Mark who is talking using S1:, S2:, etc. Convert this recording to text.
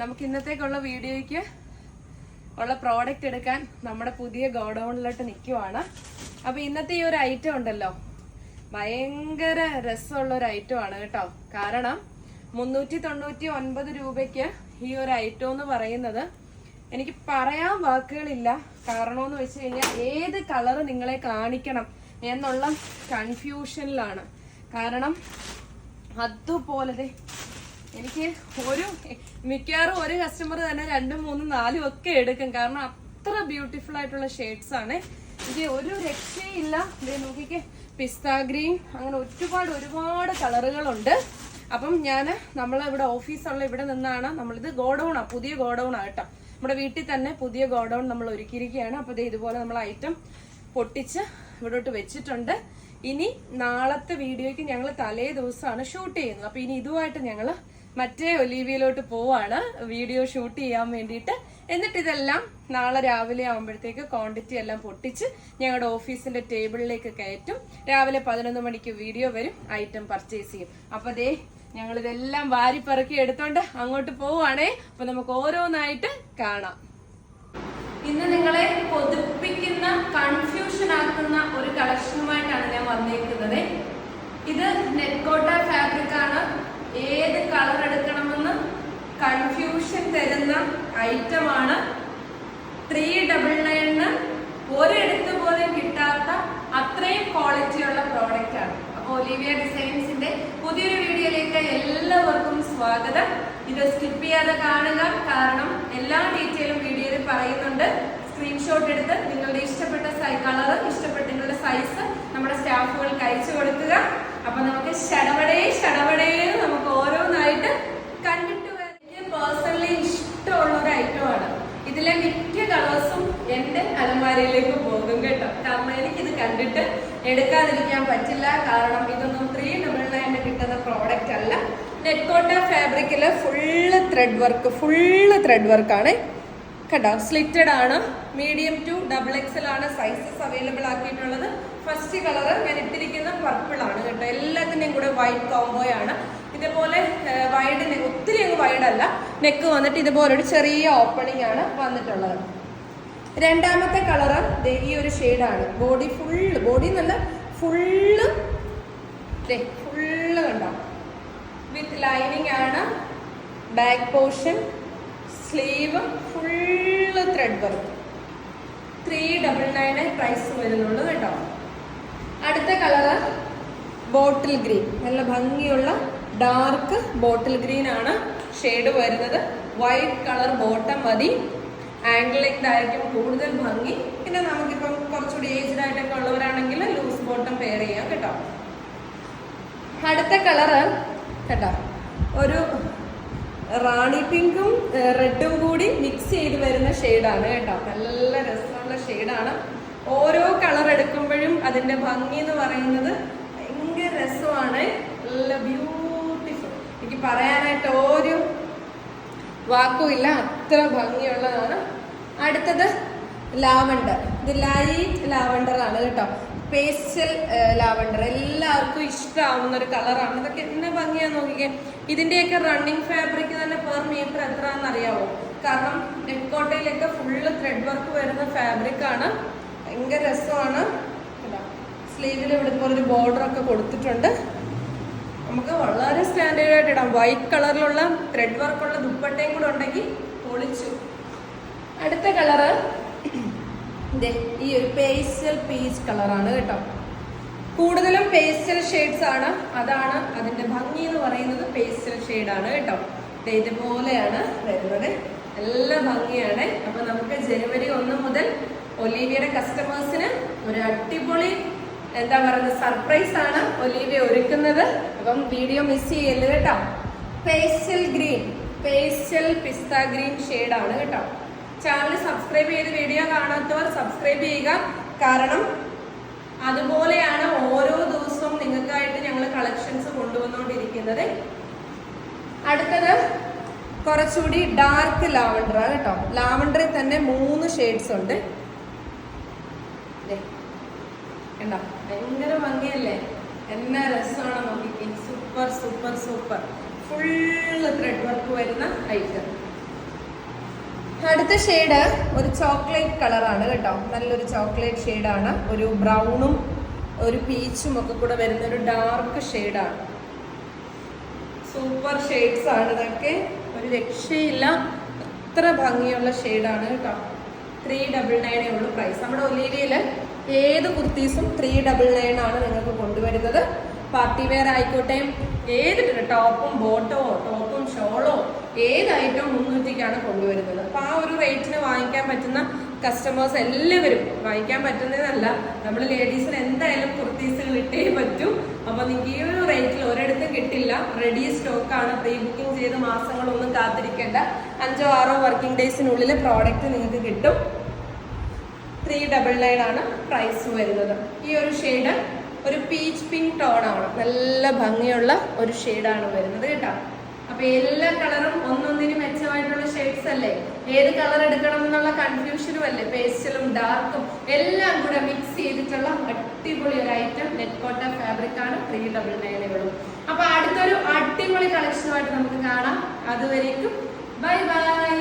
S1: നമുക്ക് ഇന്നത്തേക്കുള്ള വീഡിയോയ്ക്ക് ഉള്ള പ്രോഡക്റ്റ് എടുക്കാൻ നമ്മുടെ പുതിയ ഗോഡൗണിലോട്ട് നിൽക്കുവാണ് അപ്പൊ ഇന്നത്തെ ഈ ഒരു ഐറ്റം ഉണ്ടല്ലോ. ഭയങ്കര രസമുള്ള ഒരു ഐറ്റം ആണ് കേട്ടോ. കാരണം മുന്നൂറ്റി തൊണ്ണൂറ്റി ഒൻപത് രൂപയ്ക്ക് ഈ ഒരു ഐറ്റം എന്ന് പറയുന്നത് എനിക്ക് പറയാൻ വാക്കുകളില്ല. കാരണമെന്ന് വെച്ച് കഴിഞ്ഞാൽ ഏത് കളറ് നിങ്ങളെ കാണിക്കണം എന്നുള്ള കൺഫ്യൂഷനിലാണ് കാരണം അതുപോലെ എനിക്ക് ഒരു മിക്കവാറും ഒരു കസ്റ്റമർ തന്നെ രണ്ടും മൂന്നും നാലും ഒക്കെ എടുക്കും. കാരണം അത്ര ബ്യൂട്ടിഫുൾ ആയിട്ടുള്ള ഷെയ്ഡ്സ് ആണ്. എനിക്ക് ഒരു രക്ഷയില്ല. നോക്കിക്കേ പിസ്ത ഗ്രീൻ. അങ്ങനെ ഒരുപാട് ഒരുപാട് കളറുകളുണ്ട്. അപ്പം ഞാൻ നമ്മൾ ഇവിടെ ഓഫീസുള്ള ഇവിടെ നിന്നാണ് നമ്മളിത് ഗോഡൗണാ പുതിയ ഗോഡൗണാ കേട്ടോ. നമ്മുടെ വീട്ടിൽ തന്നെ പുതിയ ഗോഡൗൺ നമ്മൾ ഒരുക്കിയിരിക്കുകയാണ്. അപ്പോൾ ഇതുപോലെ നമ്മൾ ഐറ്റം പൊട്ടിച്ച് ഇവിടോട്ട് വെച്ചിട്ടുണ്ട്. ഇനി നാളത്തെ വീഡിയോയ്ക്ക് ഞങ്ങൾ തലേ ദിവസമാണ് ഷൂട്ട് ചെയ്യുന്നത്. അപ്പൊ ഇനി ഇതുമായിട്ട് ഞങ്ങൾ മറ്റേ ഒലീവിയയിലോട്ട് പോവാണ്. വീഡിയോ ഷൂട്ട് ചെയ്യാൻ വേണ്ടിയിട്ട്. എന്നിട്ട് ഇതെല്ലാം നാളെ രാവിലെ ആകുമ്പോഴത്തേക്ക് ക്വാണ്ടിറ്റി എല്ലാം പൊട്ടിച്ച് ഞങ്ങളുടെ ഓഫീസിന്റെ ടേബിളിലേക്ക് കയറ്റും. രാവിലെ പതിനൊന്ന് മണിക്ക് വീഡിയോ വരും ഐറ്റം പർച്ചേസ് ചെയ്യും. അപ്പൊ ദേ ഞങ്ങൾ ഇതെല്ലാം വാരി പെറുക്കി എടുത്തോണ്ട് അങ്ങോട്ട് പോവുകയാണേ അപ്പൊ നമുക്ക് ഓരോന്നായിട്ട് കാണാം. ഇന്ന് നിങ്ങളെ കൊതിപ്പിക്കുന്ന കൺഫ്യൂഷൻ ആക്കുന്ന ഒരു കളക്ഷനുമായിട്ടാണ് ഞാൻ വന്നിരിക്കുന്നത് ഇത് നെറ്റ്കോട്ട ഫാബ്രിക് ആണ്. ഏത് കളർ എടുക്കണമെന്ന് കൺഫ്യൂഷൻ തരുന്ന ഐറ്റം ആണ്. ത്രീ ഡബിൾ നയണ് ഒരിടത്ത് പോലും കിട്ടാത്ത അത്രയും ക്വാളിറ്റിയുള്ള പ്രോഡക്റ്റ് ആണ്. അപ്പോൾ ഒലിവിയ ഡിസൈൻസിന്റെ പുതിയൊരു വീഡിയോയിലേക്ക് എല്ലാവർക്കും സ്വാഗതം. ഇത് സ്കിപ്പ് ചെയ്യാതെ കാണുക. കാരണം എല്ലാ ഡീറ്റെയിലും വീഡിയോയിൽ പറയുന്നുണ്ട്. സ്ക്രീൻഷോട്ട് എടുത്ത് നിങ്ങളുടെ ഇഷ്ടപ്പെട്ട കളർ ഇഷ്ടപ്പെട്ട നിങ്ങളുടെ സൈസ് നമ്മുടെ സ്റ്റാഫുകൾക്ക് അയച്ചു കൊടുക്കുക അപ്പൊ നമുക്ക് ഷടവടേ ഷടവടേ നമുക്ക് ഓരോന്നായിട്ട് കണ്ടിട്ട് വരാം. എനിക്ക് പേഴ്സണലി ഇഷ്ടമുള്ള ഒരു ഐറ്റമാണ് ഇതിലെ മിക്ക കളേഴ്സും എന്റെ അലമാരയിലേക്ക് പോകും കേട്ടോ കാരണം എനിക്കിത് കണ്ടിട്ട് എടുക്കാതിരിക്കാൻ പറ്റില്ല. കാരണം ഇതൊന്നും ത്രീ ഡബിൾ നയന് കിട്ടുന്ന പ്രോഡക്റ്റ് അല്ല. നെറ്റ്കോട്ട ഫാബ്രിക്കിൽ full thread work full thread വർക്കാണ് കേട്ടോ സ്ലിറ്റഡ് ആണ്. മീഡിയം ടു ഡബിൾ എക്സൽ ആണ് സൈസസ് അവൈലബിൾ ആക്കിയിട്ടുള്ളത്. ഫസ്റ്റ് കളർ ഞാൻ ഇട്ടിരിക്കുന്ന പർപ്പിൾ ആണ് കേട്ടോ. എല്ലാത്തിന്റെയും കൂടെ വൈറ്റ് കോംബോയാണ് ഇതേപോലെ വൈഡ് ഒത്തിരി അങ്ങ് വൈഡല്ല നെക്ക് വന്നിട്ട് ഇതുപോലൊരു ചെറിയ ഓപ്പണിംഗ് ആണ് വന്നിട്ടുള്ളത്. രണ്ടാമത്തെ കളറ് ഈ ഒരു ഷെയ്ഡാണ്. ബോഡി ഫുള്ള് ബോഡി എന്നല്ല ഫുള്ള് ഫുള്ള് കണ്ടോ? വിത്ത് ലൈനിങ് ആണ് back portion sleeve full thread work three double nine price വരുന്നുള്ളൂ കേട്ടോ. അടുത്ത കളറ് ബോട്ടിൽ ഗ്രീൻ നല്ല ഭംഗിയുള്ള ഡാർക്ക് ബോട്ടിൽ ഗ്രീൻ ആണ് ഷെയ്ഡ് വരുന്നത്. വൈറ്റ് കളർ ബോട്ടം മതി. ആംഗിൾ ലെങ്ത് ആയിരിക്കും കൂടുതൽ ഭംഗി. പിന്നെ നമുക്കിപ്പം കുറച്ചുകൂടി ഏജ്ഡ് ആയിട്ടൊക്കെ ഉള്ളവരാണെങ്കിൽ ലൂസ് ബോട്ടം പെയർ ചെയ്യാം കേട്ടോ. അടുത്ത കളറ് കേട്ടോ. ഒരു റാണി പിങ്കും റെഡും കൂടി മിക്സ് ചെയ്ത് വരുന്ന ഷെയ്ഡാണ് കേട്ടോ. നല്ല രസമുള്ള ഷെയ്ഡാണ് ഓരോ കളർ എടുക്കുമ്പോഴും അതിന്റെ ഭംഗി എന്ന് പറയുന്നത് ഭയങ്കര രസമാണ്. നല്ല ബ്യൂട്ടിഫുൾ എനിക്ക് പറയാനായിട്ട് ഒരു വാക്കുമില്ല അത്ര ഭംഗിയുള്ളതാണ്. അടുത്തത് ലാവണ്ടർ. ഇത് ലൈറ്റ് ലാവണ്ടർ ആണ് കേട്ടോ. Pastel lavender. എല്ലാവർക്കും ഇഷ്ടമാവുന്ന ഒരു കളറാണ്. ഇതൊക്കെ എന്നെ ഭംഗിയാ നോക്കിക്കേ. ഇതിന്റെയൊക്കെ റണ്ണിങ് ഫാബ്രിക് തന്നെ പെർ മീറ്റർ എത്രയാണെന്ന് അറിയാവോ കാരണം നെക്കോട്ടയിലൊക്കെ ഫുള്ള് ത്രെഡ് വർക്ക് വരുന്ന ഫാബ്രിക് ആണ്. ഭയങ്കര രസമാണ്. സ്ലീവിൽ ഇവിടെ പോലെ ഒരു ബോർഡർ ഒക്കെ കൊടുത്തിട്ടുണ്ട്. നമുക്ക് വളരെ സ്റ്റാൻഡേർഡ് ആയിട്ട് ഇടാം. വൈറ്റ് കളറിലുള്ള ത്രെഡ് വർക്കുള്ള ദുപ്പട്ടയും കൂടെ ഉണ്ടെങ്കിൽ പൊളിച്ചു. അടുത്ത കളറ് ഈ ഒരു പേസ്റ്റൽ പീച്ച് കളറാണ് കേട്ടോ. കൂടുതലും പേസ്റ്റൽ ഷെയ്ഡ്സ് ആണ്. അതാണ് അതിന്റെ ഭംഗി എന്ന് പറയുന്നത് പേസ്റ്റൽ ഷെയ്ഡാണ് കേട്ടോ. ഇതുപോലെയാണ് വരുന്നത്. നല്ല ഭംഗിയാണ്. അപ്പൊ നമുക്ക് ജനുവരി ഒന്ന് മുതൽ ഒലീവിയുടെ കസ്റ്റമേഴ്സിന് ഒരു അടിപൊളി എന്താ പറയുന്നത് സർപ്രൈസ് ആണ് ഒലീവിയ ഒരുക്കുന്നത്. അപ്പം വീഡിയോ മിസ് ചെയ്യല്ലേ കേട്ടോ. Pastel green pastel pista green ഷെയ്ഡാണ് കേട്ടോ. ചാനൽ സബ്സ്ക്രൈബ് ചെയ്ത് വീഡിയോ കാണാത്തവർ സബ്സ്ക്രൈബ് ചെയ്യുക. കാരണം അതുപോലെയാണ് ഓരോ ദിവസവും നിങ്ങൾക്കായിട്ട് ഞങ്ങൾ കളക്ഷൻസ് കൊണ്ടുവന്നുകൊണ്ടിരിക്കുന്നത്. അടുത്തത് കുറച്ചുകൂടി ഡാർക്ക് ലാവണ്ടർ ആണ് കേട്ടോ. ലാവണ്ടറിൽ തന്നെ മൂന്ന് ഷെയ്ഡ്സ് ഉണ്ട്. കണ്ടോ? ഭയങ്കര ഭംഗിയല്ലേ? എന്ന രസമാണ് നോക്കി. Super super super full thread work വരുന്ന ഐറ്റം അടുത്ത ഷെയ്ഡ് ഒരു ചോക്ലേറ്റ് കളറാണ് കേട്ടോ. നല്ലൊരു ചോക്ലേറ്റ് ഷെയ്ഡാണ്. ഒരു ബ്രൗണും ഒരു പീച്ചും ഒക്കെ കൂടെ വരുന്ന ഒരു ഡാർക്ക് ഷെയ്ഡാണ്. സൂപ്പർ ഷെയ്ഡ്സ് ആണ് ഇതൊക്കെ. ഒരു രക്ഷയില്ല. അത്ര ഭംഗിയുള്ള ഷെയ്ഡാണ് കേട്ടോ. ത്രീ ഡബിൾ നയനേ ഉള്ളൂ പ്രൈസ്. നമ്മുടെ ഒലീവിയിൽ ഏത് കുർത്തീസും ത്രീ ഡബിൾ നയൻ ആണ് നിങ്ങൾക്ക് കൊണ്ടുവരുന്നത്. പാർട്ടി വെയർ ആയിക്കോട്ടെ. ഏത് ടോപ്പും ബോട്ടോ ടോപ്പും ഷോളോ ഏത് ഐറ്റവും മുന്നൂറ്റിക്കാണ് കൊണ്ടുവരുന്നത് അപ്പൊ ആ ഒരു റേറ്റിന് വാങ്ങിക്കാൻ പറ്റുന്ന കസ്റ്റമേഴ്സ് എല്ലാവരും. വാങ്ങിക്കാൻ പറ്റുന്നതല്ല നമ്മൾ ലേഡീസിന് എന്തായാലും കുർത്തീസുകൾ ഇട്ടേ പറ്റൂ. അപ്പൊ നിങ്ങൾക്ക് ഈ ഒരു റേറ്റിൽ ഒരിടത്തും കിട്ടില്ല. റെഡി സ്റ്റോക്കാണ് പ്രീ ബുക്കിംഗ് ചെയ്ത് മാസങ്ങളൊന്നും കാത്തിരിക്കേണ്ട. അഞ്ചോ ആറോ വർക്കിംഗ് ഡേയ്സിനുള്ളിൽ പ്രോഡക്റ്റ് നിങ്ങൾക്ക് കിട്ടും. ത്രീ ഡബിൾ നയൻ ആണ് പ്രൈസ് വരുന്നത്. ഈ ഒരു ഷെയ്ഡ് ഒരു പീച്ച് പിങ്ക് ടോൺ ആണ്. നല്ല ഭംഗിയുള്ള ഒരു ഷെയ്ഡാണ് വരുന്നത് കേട്ടോ. അപ്പൊ എല്ലാ കളറും ഒന്നൊന്നിനും മെച്ചമായിട്ടുള്ള ഷെയ്ഡ്സ് അല്ലേ? ഏത് കളർ എടുക്കണം എന്നുള്ള കൺഫ്യൂഷനും അല്ലേ? പേസ്റ്റലും ഡാർക്കും എല്ലാം കൂടെ മിക്സ് ചെയ്തിട്ടുള്ള അടിപൊളി ഒരു ഐറ്റം നെറ്റ് കോട്ട ഫാബ്രിക് ആണ് ത്രീ ഡബിൾ നയനുകളും അപ്പൊ അടുത്തൊരു അടിപൊളി കളക്ഷനുമായിട്ട് നമുക്ക് കാണാം. അതുവരേക്കും ബൈ ബൈ.